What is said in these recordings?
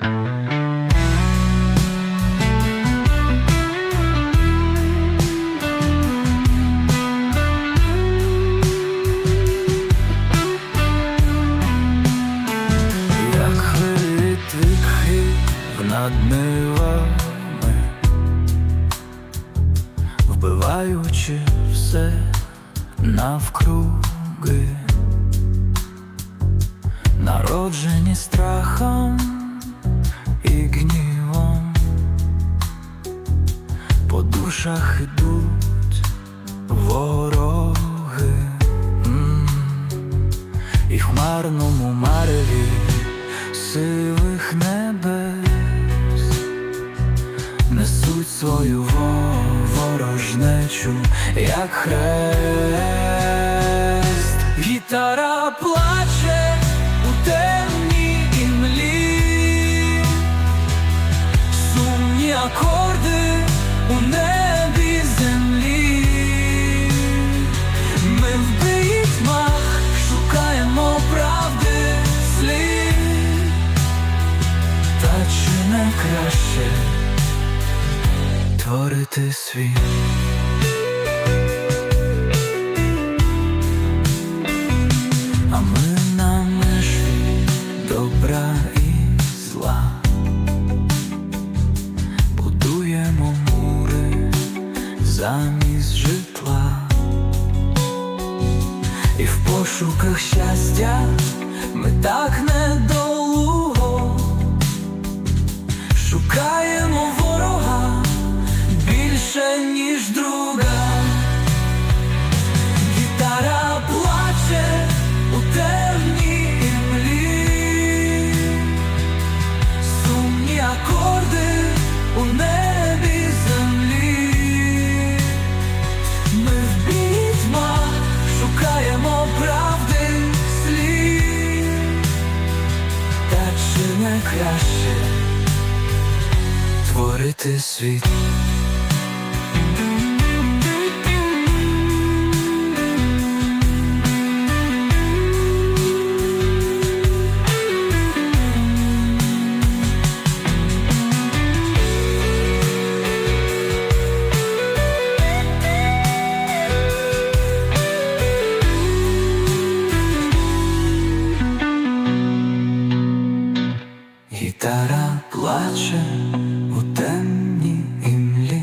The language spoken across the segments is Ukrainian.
Над нивами, вбиваючи все навкруги, народжені страхом і гнівом, по душах ідуть вороги. І в хмарному мареві сивих небес несуть свою ворожнечу, як хрест. Творити світ? А ми на межі добра і зла будуємо мури замість житла. І в пошуках щастя ми так недолуго краще творити світ? Плаче у темній імлі,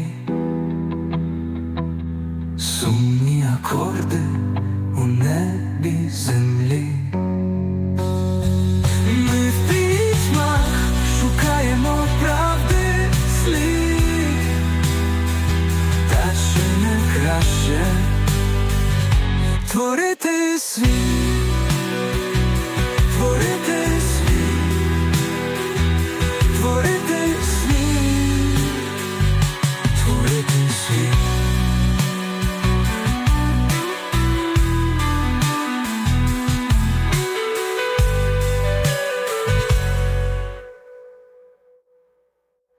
сумні акорди у небі землі. Ми в пітьмах шукаємо правди та чи не краще творити світ,